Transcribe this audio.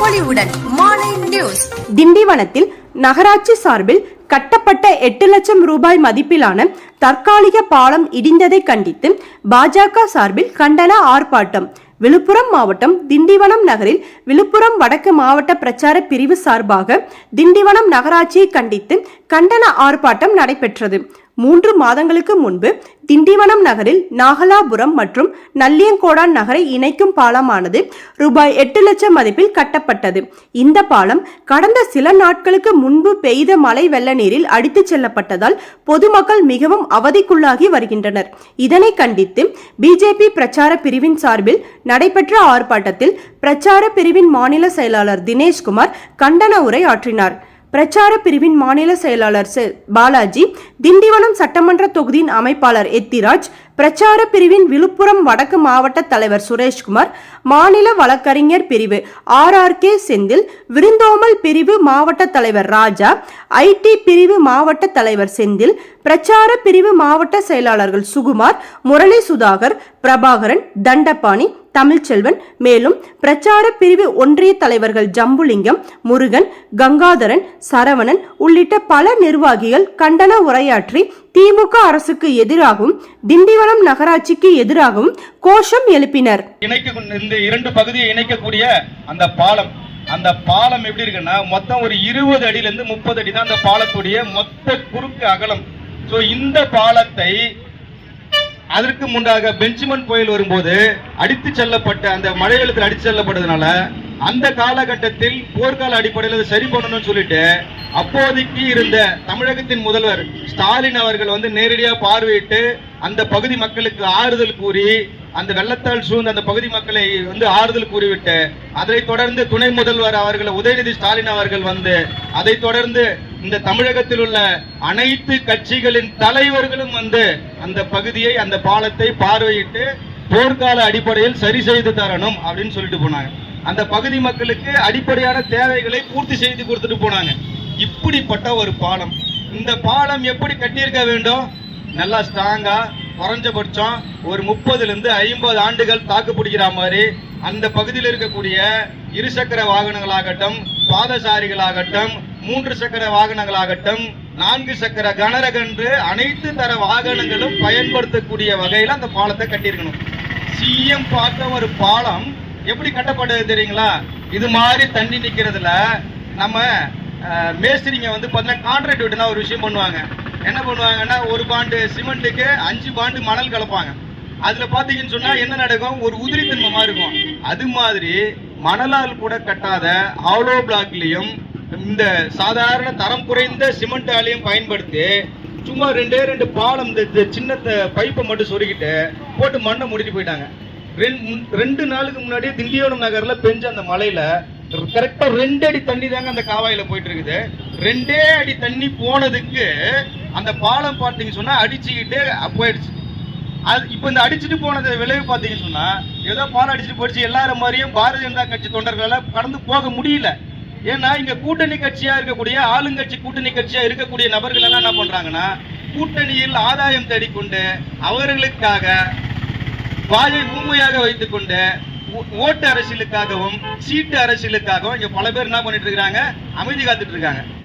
பொலிவுடன் நியூஸ். திண்டிவனத்தில் நகராட்சி சார்பில் கட்டப்பட்ட எட்டு லட்சம் ரூபாய் மதிப்பிலான தற்காலிக பாலம் இடிந்ததை கண்டித்து பாஜக சார்பில் கண்டன ஆர்ப்பாட்டம். விழுப்புரம் மாவட்டம் திண்டிவனம் நகரில் விழுப்புரம் வடக்கு மாவட்ட பிரச்சார பிரிவு சார்பாக திண்டிவனம் நகராட்சியை கண்டித்து கண்டன ஆர்ப்பாட்டம் நடைபெற்றது. மூன்று மாதங்களுக்கு முன்பு திண்டிவனம் நகரில் நாகலாபுரம் மற்றும் நல்லியங்கோடான் நகரை இணைக்கும் பாலமானது ரூபாய் எட்டு லட்சம் மதிப்பில் கட்டப்பட்டது. இந்த பாலம் கடந்த சில நாட்களுக்கு முன்பு பெய்த மழை வெள்ள நீரில் அடித்துச் செல்லப்பட்டதால் பொதுமக்கள் மிகவும் அவதிக்குள்ளாகி வருகின்றனர். இதனை கண்டித்து பிஜேபி பிரச்சார பிரிவின் சார்பில் நடைபெற்ற ஆர்ப்பாட்டத்தில் பிரச்சார பிரிவின் மாநில செயலாளர் தினேஷ்குமார் கண்டன உரை ஆற்றினார். பிரச்சார பிரிவின் மாநில செயலாளர் செ- பாலாஜி திண்டிவனம் சட்டமன்ற தொகுதியின் அமைப்பாளர் எத்திராஜ் பிரச்சார பிரிவின் விழுப்புரம் வடக்கு மாவட்ட தலைவர் சுரேஷ்குமார் மாநில வழக்கறிஞர் பிரிவு ஆர் ஆர் கே செந்தில் விருந்தோமல் பிரிவு மாவட்ட தலைவர் ராஜா ஐடி பிரிவு மாவட்ட தலைவர் செந்தில் பிரச்சார பிரிவு மாவட்ட செயலாளர்கள் சுகுமார் முரளி சுதாகர் பிரபாகரன் தண்டபாணி தமிழ்ச்செல்வன் மேலும் பிரச்சார பிரிவு ஒன்றிய தலைவர்கள் ஜம்புலிங்கம் முருகன் கங்காதரன் சரவணன் உள்ளிட்ட பல நிர்வாகிகள் கண்டன உரையாற்றி திமுக அரசுக்கு எதிராகவும் திண்டிவனம் நகராட்சிக்கு எதிராகவும் கோஷம் எழுப்பினர். இந்த இரண்டு பகுதியை இணைக்கக்கூடிய அந்த பாலம். அந்த பாலம் எப்படி இருக்குன்னா மொத்தம் ஒரு இருபது அடியிலிருந்து முப்பது அடி தான் அந்த பாலத்துடைய மொத்த குறுக்கு அகலம். ஸோ இந்த பாலத்தை அதற்கு முன்னாக பெஞ்சமின் புயல் வரும்போது அடித்து செல்லப்பட்ட அந்த மழை வெள்ளத்தில் அடித்து செல்லப்பட்டதுனால அந்த காலகட்டத்தில் போர்க்கால அடிப்படையில் அதை சரி பண்ணணும்னு சொல்லிட்டு அப்போதைக்கு இருந்த தமிழகத்தின் முதல்வர் ஸ்டாலின் அவர்கள் வந்து நேரடியாக பார்வையிட்டு அந்த பகுதி மக்களுக்கு ஆறுதல் கூறி அந்த வெள்ளத்தால் சூழ்ந்த அந்த பகுதி மக்களை வந்து ஆறுதல் கூறிவிட்டு அதைத் தொடர்ந்து துணை முதல்வர் அவர்கள் உதயநிதி ஸ்டாலின் அவர்கள் வந்து அதைத் தொடர்ந்து இந்த தமிழகத்தில் உள்ள அனைத்து கட்சிகளின் தலைவர்களும் வந்து அந்த பகுதியை அந்த பாலத்தை பார்வையிட்டு போர்க்கால அடிப்படையில் சரி செய்து தரணும் அப்படின்னு சொல்லிட்டு போனாங்க. அந்த பகுதி மக்களுக்கு அடிப்படையான தேவைகளை பூர்த்தி செய்து கொடுத்துட்டு போனாங்க. இப்படிப்பட்ட ஒரு பாலம். இந்த பாலம் எப்படி கட்டியிருக்க வேண்டும்? நல்லா ஸ்ட்ராங்கா குறைஞ்சபட்சம் ஒரு முப்பதுலேருந்து ஐம்பது ஆண்டுகள் தாக்கு பிடிக்கிற மாதிரி அந்த பகுதியில் இருக்கக்கூடிய இருசக்கர வாகனங்களாகட்டும் பாதசாரிகளாகட்டும் மூன்று சக்கர வாகனங்களாகட்டும் நான்கு சக்கர கனரகன்று அனைத்து தர வாகனங்களும் பயன்படுத்தக்கூடிய வகையில் அந்த பாலத்தை கட்டியிருக்கணும். சிஎம் பார்த்த ஒரு பாலம் எப்படி கட்டப்பட்டது தெரியுங்களா? இது மாதிரி தண்ணி நிற்கிறதுல நம்ம மேஸ்திரிங்க வந்து பார்த்தீங்கன்னா கான்ட்ராக்ட் விட்டுனா ஒரு விஷயம் பண்ணுவாங்க. என்ன பண்ணுவாங்கன்னா ஒரு பாண்டு சிமெண்ட்டுக்கு அஞ்சு பாண்டு மணல் கலப்பாங்க. அதுல பாத்தீங்கன்னு சொன்னா என்ன நடக்கும்? ஒரு உதிரி தன்மை இருக்கும். அது மாதிரி மணலால் கூட கட்டாத ஹாலோ பிளாக்லயும் இந்த சாதாரண தரம் குறைந்த சிமெண்ட் ஆலையும் பயன்படுத்தி சும்மா ரெண்டே ரெண்டு பாலம் இந்த சின்ன பைப்பை மட்டும் சொருகிட்டு போட்டு மண்ணை முடிச்சு போயிட்டாங்க. ரெண்டு- ரெண்டு நாளுக்கு முன்னாடி திண்டிவனம் நகர்ல பெஞ்ச அந்த மலையில கரெக்டா ரெண்டு அடி தண்ணி தாங்க அந்த காவாயில போயிட்டு இருக்குது. ரெண்டே அடி தண்ணி போனதுக்கு அந்த பாலம் பார்த்தீங்க சொன்னா அடிச்சுக்கிட்டே போயிடுச்சு. அது இப்போ இந்த அடிச்சுட்டு போனது விளைவு பார்த்தீங்கன்னு சொன்னா ஏதோ பாலம் அடிச்சுட்டு போயிடுச்சு எல்லாரும் மாதிரியும் பாரதிய ஜனதா கட்சி தொண்டர்களால் கடந்து போக முடியல. ஏன்னா இங்க கூட்டணி கட்சியா இருக்கக்கூடிய ஆளுங்கட்சி கூட்டணி கட்சியா இருக்கக்கூடிய நபர்கள் எல்லாம் என்ன பண்றாங்கன்னா கூட்டணியில் ஆதாயம் தேடிக்கொண்டு அவர்களுக்காக வாயை ஊமையாக வைத்துக் கொண்டு ஓ- ஓட்டு அரசியலுக்காகவும் சீட்டு அரசியலுக்காகவும் இங்க பல பேர் என்ன பண்ணிட்டு இருக்கிறாங்க? அமைதி காத்துட்டு இருக்காங்க.